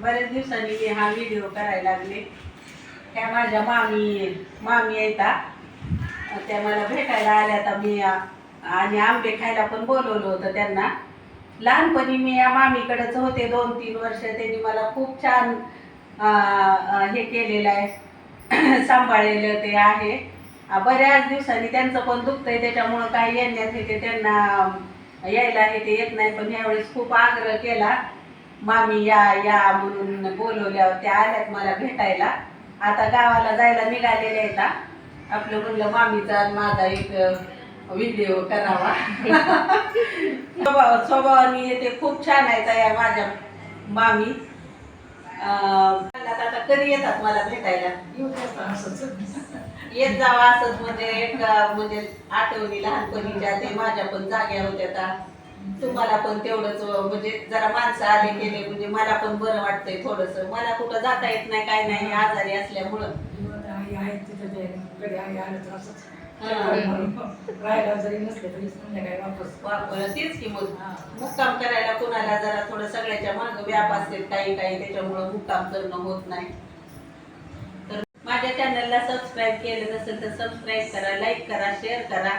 बऱ्याच दिवसांनी मी हा व्हिडिओ करायला लागले. त्या माझ्या मामी मामी येतात त्या मला भेटायला आल्या तर मी आणि आंबे खायला पण बोलवलं होतं त्यांना. लहानपणी मी या मामीकडेच होते दोन तीन वर्ष. त्यांनी मला खूप छान हे केलेलं आहे. सांभाळलेलं ते आहे. बऱ्याच दिवसांनी त्यांचं पण दुखतंय. त्याच्यामुळं काही येण्यात येते त्यांना यायला हे ते येत नाही. पण यावेळेस खूप आग्रह केला. मामी या या म्हणून बोलवल्यावर त्या आल्यात मला भेटायला. आता गावाला जायला निघालेल्या आहेत. आपलं म्हणलं मामीचा माझा एक व्हिडिओ करावा. स्वभाव स्वभावाने ते खूप छान आहेत या माझ्या मामी. आता कधी येतात मला भेटायला? येत जावा असंच म्हणजे एक म्हणजे आठवणी लहानपणीच्या ते माझ्या पण जाग्या होत्या आता. तुम्हाला पण तेवढंच म्हणजे जरा माणसं आले गेले म्हणजे मला पण बरं वाटतंय थोडस. मला कुठं जाता येत नाही काय नाही आजारी असल्यामुळं. राहायला जरी नसले तरी संध्याकाळी वापस. वापर तेच की मग. मुक्काम करायला कोणाला जरा थोडं सगळ्याच्या मागं व्याप असते काही काही त्याच्यामुळं मुक्काम करणं होत नाही. तर माझ्या चॅनलला सबस्क्राईब केलं नसेल तर सबस्क्राईब करा लाईक करा शेअर करा.